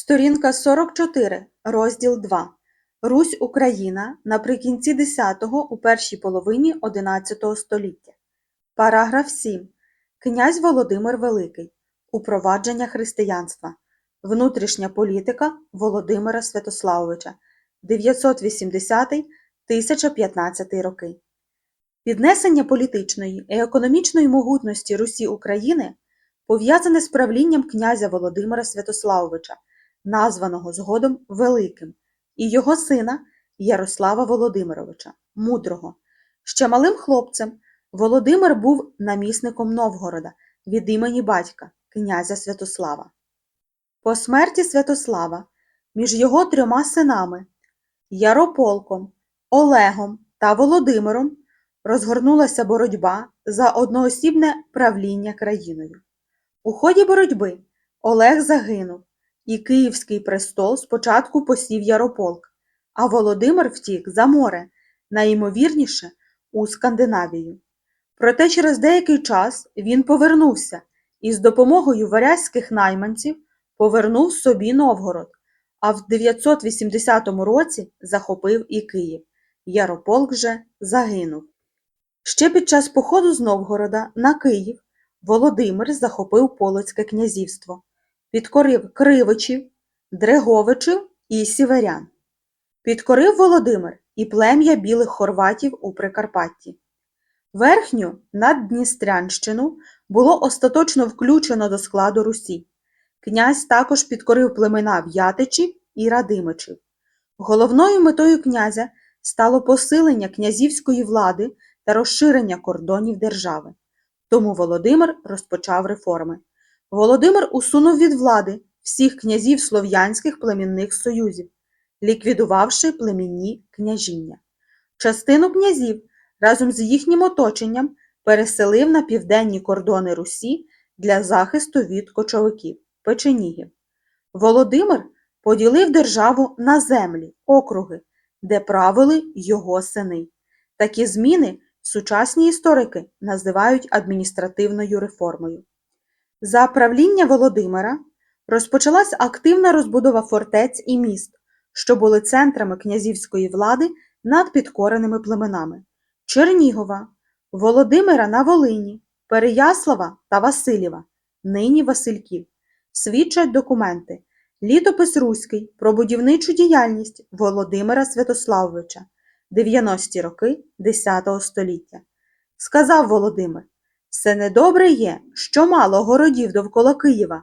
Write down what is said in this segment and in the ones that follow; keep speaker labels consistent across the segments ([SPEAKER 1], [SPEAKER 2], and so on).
[SPEAKER 1] Сторінка 44, розділ 2. Русь Україна наприкінці X – у першій половині XI століття. Параграф 7. Князь Володимир Великий. Упровадження християнства. Внутрішня політика Володимира Святославовича. 980-1015 роки. Піднесення політичної і економічної могутності Русі України пов'язане з правлінням князя Володимира Святославовича, названого згодом Великим, і його сина Ярослава Володимировича, мудрого. Ще малим хлопцем Володимир був намісником Новгорода від імені батька, князя Святослава. По смерті Святослава між його трьома синами Ярополком, Олегом та Володимиром розгорнулася боротьба за одноосібне правління країною. У ході боротьби Олег загинув, і Київський престол спочатку посів Ярополк, а Володимир втік за море, найімовірніше у Скандинавію. Проте через деякий час він повернувся і з допомогою варязьких найманців повернув собі Новгород, а в 980 році захопив і Київ. Ярополк же загинув. Ще під час походу з Новгорода на Київ Володимир захопив Полоцьке князівство, підкорив Кривичів, Дреговичів і Сіверян. Підкорив Володимир і плем'я білих хорватів у Прикарпатті. Верхню Наддністрянщину було остаточно включено до складу Русі. Князь також підкорив племена В'ятичів і Радимичів. Головною метою князя стало посилення князівської влади та розширення кордонів держави. Тому Володимир розпочав реформи. Володимир усунув від влади всіх князів слов'янських племінних союзів, ліквідувавши племінні княжіння. Частину князів разом з їхнім оточенням переселив на південні кордони Русі для захисту від кочовиків печенігів. Володимир поділив державу на землі, округи, де правили його сини. Такі зміни сучасні історики називають адміністративною реформою. За правління Володимира розпочалась активна розбудова фортець і міст, що були центрами князівської влади над підкореними племенами Чернігова, Володимира на Волині, Переяслава та Василєва, нині Васильків, свідчать документи Літопис Руський про будівничу діяльність Володимира Святославовича 90-ті роки X століття. Сказав Володимир все недобре є, що мало городів довкола Києва.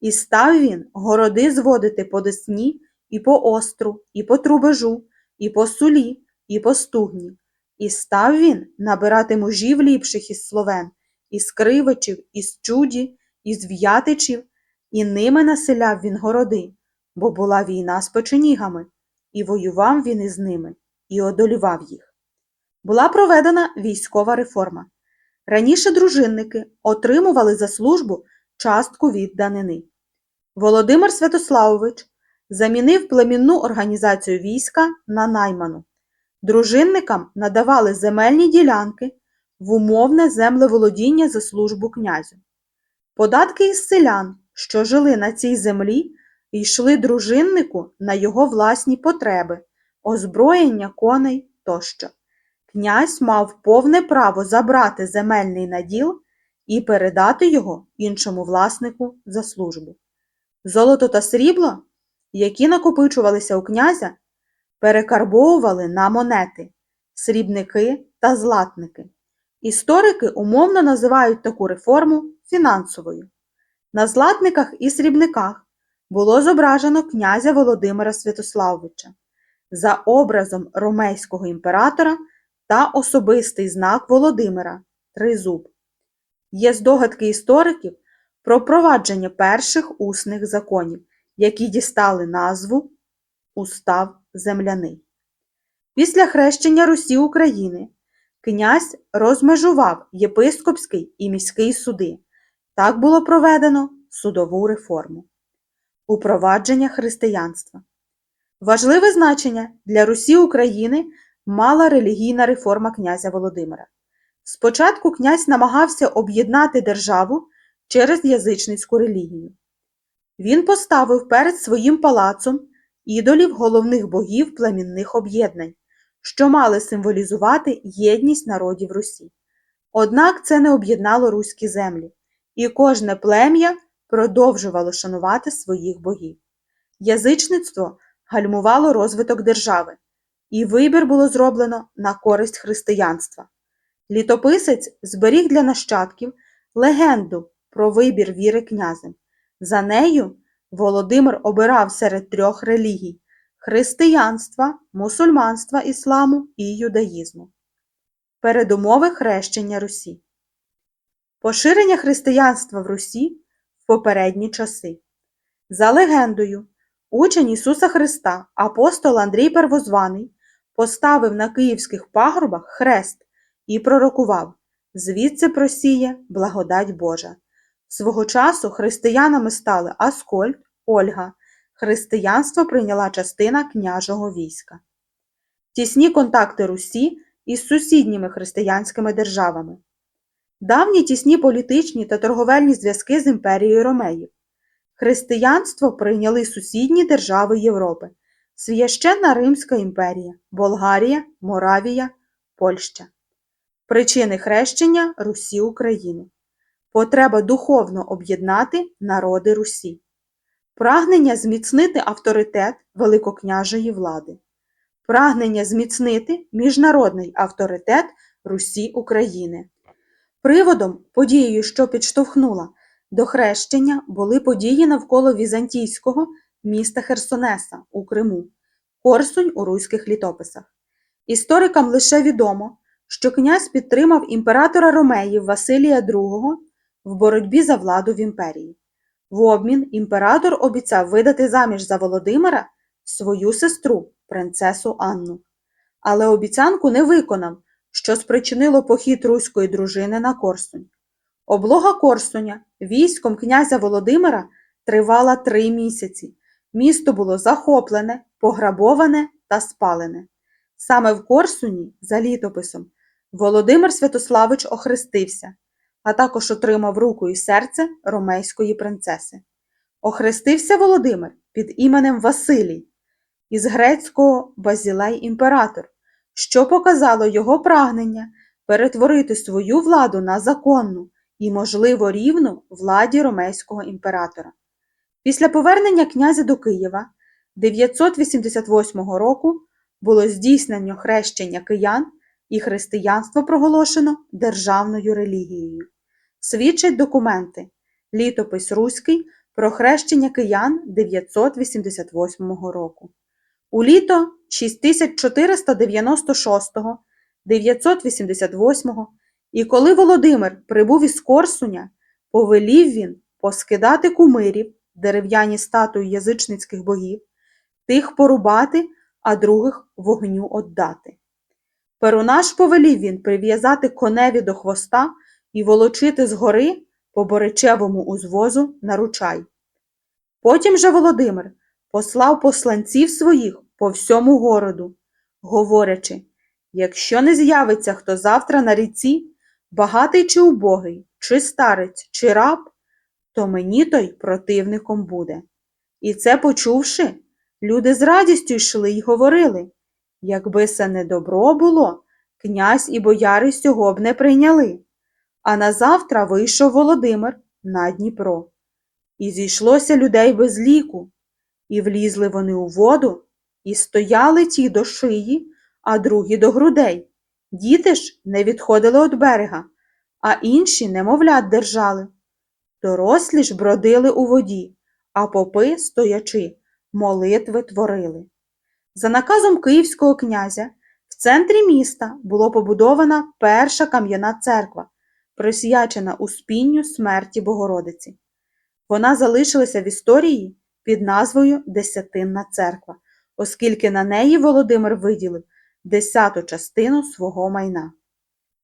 [SPEAKER 1] І став він городи зводити по Десні, і по Остру, і по Трубежу, і по Сулі, і по Стугні. І став він набирати мужів ліпших із словен, із кривичів, із чуді, із в'ятичів, і ними населяв він городи, бо була війна з печенігами, і воював він із ними, і одолівав їх. Була проведена військова реформа. Раніше дружинники отримували за службу частку від данини. Володимир Святославович замінив племінну організацію війська на найману. Дружинникам надавали земельні ділянки в умовне землеволодіння за службу князю. Податки із селян, що жили на цій землі, йшли дружиннику на його власні потреби, озброєння коней тощо. Князь мав повне право забрати земельний наділ і передати його іншому власнику за службу. Золото та срібло, які накопичувалися у князя, перекарбовували на монети, срібники та златники. Історики умовно називають таку реформу фінансовою. На златниках і срібниках було зображено князя Володимира Святославовича за образом ромейського імператора та особистий знак Володимира Тризуб. Є здогадки істориків про впровадження перших усних законів, які дістали назву Устав земляний. Після хрещення Русі України князь розмежував єпископський і міський суди. Так було проведено судову реформу. Упровадження християнства. Важливе значення для Русі України мала релігійна реформа князя Володимира. Спочатку князь намагався об'єднати державу через язичницьку релігію. Він поставив перед своїм палацом ідолів головних богів племінних об'єднань, що мали символізувати єдність народів Русі. Однак це не об'єднало руські землі, і кожне плем'я продовжувало шанувати своїх богів. Язичництво гальмувало розвиток держави, і вибір було зроблено на користь християнства. Літописець зберіг для нащадків легенду про вибір віри князем. За нею Володимир обирав серед трьох релігій християнства, мусульманства ісламу і юдаїзму. Передумови хрещення Русі. Поширення християнства в Русі в попередні часи. За легендою, учень Ісуса Христа, апостол Андрій Первозваний, поставив на київських пагорбах хрест і пророкував звідси просіє благодать Божа. Свого часу християнами стали Аскольд, Ольга. Християнство прийняла частина княжого війська. Тісні контакти Русі із сусідніми християнськими державами. Давні тісні політичні та торговельні зв'язки з імперією Ромеїв. Християнство прийняли сусідні держави Європи Священна Римська імперія, Болгарія, Моравія, Польща. Причини хрещення Русі України. Потреба духовно об'єднати народи Русі. Прагнення зміцнити авторитет великокняжої влади. Прагнення зміцнити міжнародний авторитет Русі України. Приводом, подією, що підштовхнула до хрещення, були події навколо візантійського міста Херсонеса у Криму, Корсунь у руських літописах. Історикам лише відомо, що князь підтримав імператора Ромеїв Василія II в боротьбі за владу в імперії. В обмін імператор обіцяв видати заміж за Володимира свою сестру, принцесу Анну. Але обіцянку не виконав, що спричинило похід руської дружини на Корсунь. Облога Корсуня військом князя Володимира тривала три місяці. Місто було захоплене, пограбоване та спалене. Саме в Корсуні, за літописом, Володимир Святославич охрестився, а також отримав руку і серце ромейської принцеси. Охрестився Володимир під іменем Василій, із грецького Базілей імператор, що показало його прагнення перетворити свою владу на законну і, можливо, рівну владі ромейського імператора. Після повернення князя до Києва 988 року було здійснено хрещення киян і християнство проголошено державною релігією. Свідчать документи Літопис Руський про хрещення киян 988 року. У літо 6496-988 і коли Володимир прибув із Корсуня, повелів він поскидати кумирів, дерев'яні статуї язичницьких богів, тих порубати, а других вогню отдати. Перунаш повелів він прив'язати коневі до хвоста і волочити з гори по боричевому узвозу на ручай. Потім же Володимир послав посланців своїх по всьому городу, говорячи, якщо не з'явиться хто завтра на ріці, багатий чи убогий, чи старець, чи раб, то мені той противником буде. І це почувши, люди з радістю йшли й говорили, якби це не добро було, князь і бояри сього б не прийняли. А назавтра вийшов Володимир на Дніпро. І зійшлося людей без ліку, і влізли вони у воду, і стояли ті до шиї, а другі до грудей. Діти ж не відходили від берега, а інші немовлят держали. Дорослі ж бродили у воді, а попи, стоячи, молитви творили. За наказом київського князя в центрі міста було побудована перша кам'яна церква, присвячена успінню смерті Богородиці. Вона залишилася в історії під назвою Десятинна церква, оскільки на неї Володимир виділив десяту частину свого майна.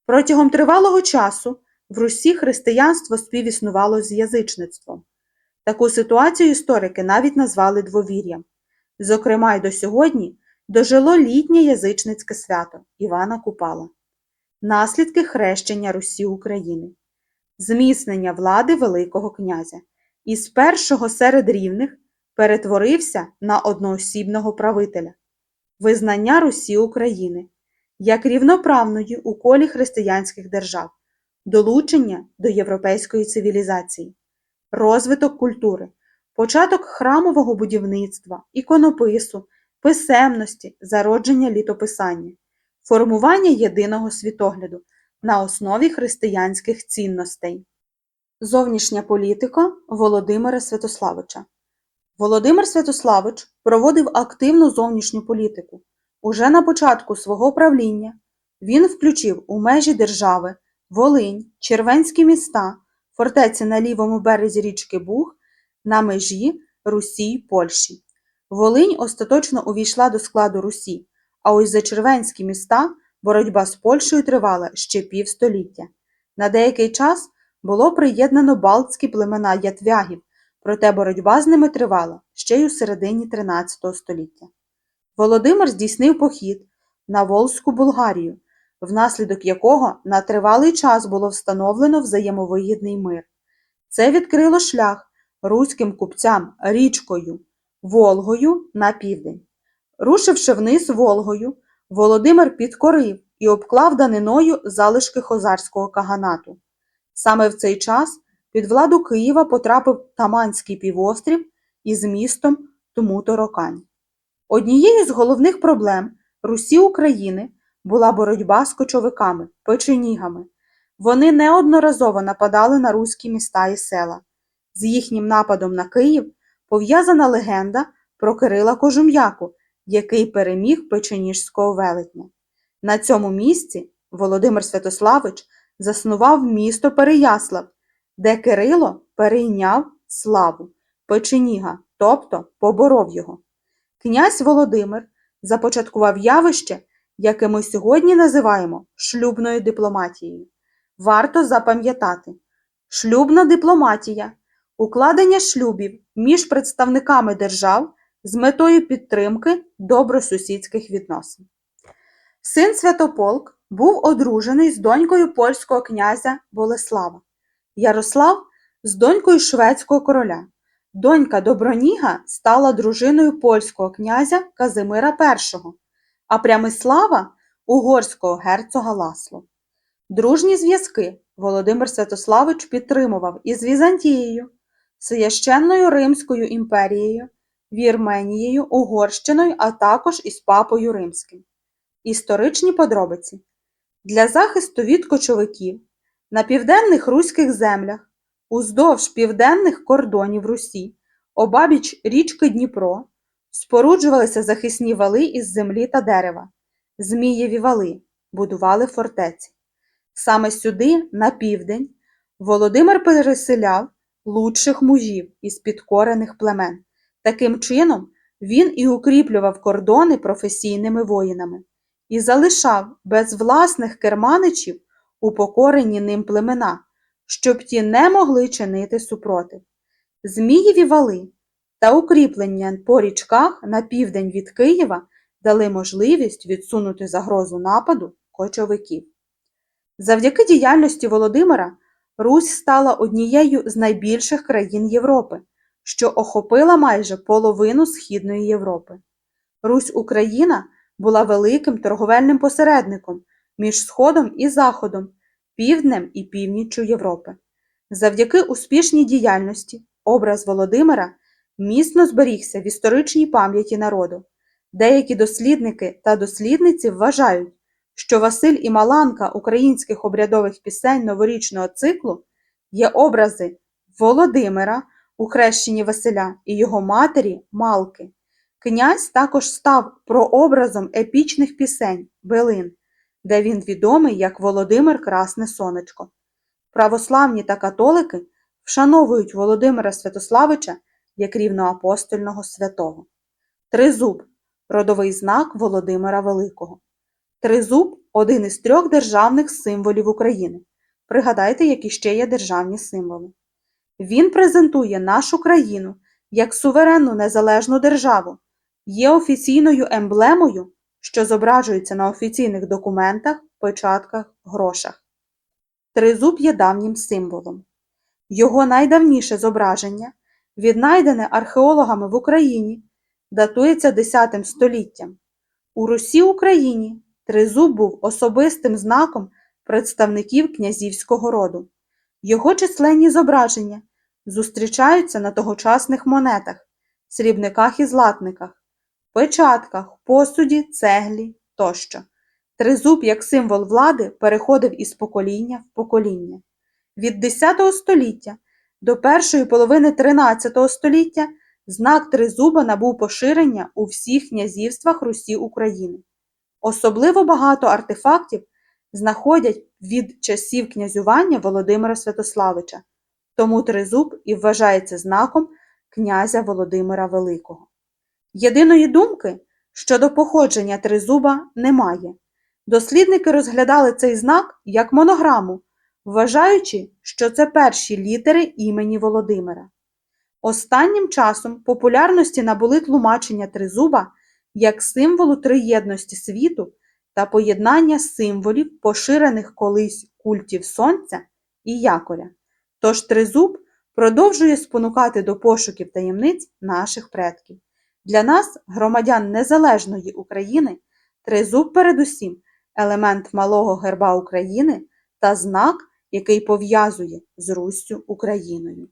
[SPEAKER 1] Протягом тривалого часу в Русі християнство співіснувало з язичництвом. Таку ситуацію історики навіть назвали двовір'ям. Зокрема, й до сьогодні дожило літнє язичницьке свято Івана Купала. Наслідки хрещення Русі України, зміцнення влади Великого князя, із першого серед рівних перетворився на одноосібного правителя. Визнання Русі України як рівноправної у колі християнських держав, долучення до європейської цивілізації, розвиток культури, початок храмового будівництва, іконопису, писемності, зародження літописання, формування єдиного світогляду на основі християнських цінностей. Зовнішня політика Володимира Святославича Володимир Святославич проводив активну зовнішню політику. Уже на початку свого правління він включив у межі держави Волинь, Червенські міста, фортеці на лівому березі річки Буг на межі Русі Польщі. Волинь остаточно увійшла до складу Русі, а ось за червенські міста боротьба з Польщею тривала ще півстоліття. На деякий час було приєднано балтські племена ятвягів, проте боротьба з ними тривала ще й у середині 13 століття. Володимир здійснив похід на Волзьку Болгарію, внаслідок якого на тривалий час було встановлено взаємовигідний мир. Це відкрило шлях руським купцям річкою Волгою на південь. Рушивши вниз Волгою, Володимир підкорив і обклав даниною залишки хозарського каганату. Саме в цей час під владу Києва потрапив Таманський півострів із містом Тмуторокань. Однією з головних проблем Русі України була боротьба з кочовиками, печенігами. Вони неодноразово нападали на руські міста і села. З їхнім нападом на Київ пов'язана легенда про Кирила Кожум'яку, який переміг печеніжського велетня. На цьому місці Володимир Святославич заснував місто Переяслав, де Кирило перейняв славу Печеніга, тобто поборов його. Князь Володимир започаткував явище, яке ми сьогодні називаємо шлюбною дипломатією. Варто запам'ятати, шлюбна дипломатія укладення шлюбів між представниками держав з метою підтримки добросусідських відносин. Син Святополк був одружений з донькою польського князя Болеслава, Ярослав з донькою шведського короля. Донька Доброніга стала дружиною польського князя Казимира І, а Прямислава угорського герцога Ласло. Дружні зв'язки Володимир Святославич підтримував із Візантією, Священною Римською імперією, Вірменією, Угорщиною, а також із Папою Римським. Історичні подробиці для захисту від кочовиків на південних руських землях, уздовж південних кордонів Русі, обабіч річки Дніпро, споруджувалися захисні вали із землі та дерева, Змієві вали, будували фортеці. Саме сюди, на південь, Володимир переселяв лучших мужів із підкорених племен. Таким чином, він і укріплював кордони професійними воїнами і залишав без власних керманичів упокорені ним племена, щоб ті не могли чинити супротив. Змієві вали та укріплення по річках на південь від Києва дали можливість відсунути загрозу нападу кочовиків. Завдяки діяльності Володимира Русь стала однією з найбільших країн Європи, що охопила майже половину Східної Європи. Русь Україна була великим торговельним посередником між Сходом і Заходом, Півднем і Північчю Європи. Завдяки успішній діяльності образ Володимира міцно зберігся в історичній пам'яті народу. Деякі дослідники та дослідниці вважають, що Василь і Маланка українських обрядових пісень новорічного циклу є образи Володимира у хрещенні Василя і його матері Малки. Князь також став прообразом епічних пісень Белин, де він відомий як Володимир Красне Сонечко. Православні та католики вшановують Володимира Святославича як рівноапостольного святого. Тризуб родовий знак Володимира Великого. Тризуб один із трьох державних символів України. Пригадайте, які ще є державні символи. Він презентує нашу країну як суверенну незалежну державу, є офіційною емблемою, що зображується на офіційних документах, печатках, грошах. Тризуб є давнім символом. Його найдавніше зображення, віднайдене археологами в Україні, датується X століттям. У Русі Україні тризуб був особистим знаком представників князівського роду. Його численні зображення зустрічаються на тогочасних монетах, срібниках і златниках, печатках, посуді, цеглі тощо. Тризуб як символ влади переходив із покоління в покоління. Від X століття до першої половини XIII століття знак тризуба набув поширення у всіх князівствах Русі України. Особливо багато артефактів знаходять від часів князювання Володимира Святославича, тому тризуб і вважається знаком князя Володимира Великого. Єдиної думки щодо походження тризуба немає. Дослідники розглядали цей знак як монограму, вважаючи, що це перші літери імені Володимира. Останнім часом популярності набули тлумачення тризуба як символу триєдності світу та поєднання символів, поширених колись культів сонця і якоря. Тож тризуб продовжує спонукати до пошуків таємниць наших предків. Для нас, громадян незалежної України, тризуб передусім елемент малого герба України та знак, який пов'язує з Руссю Україною.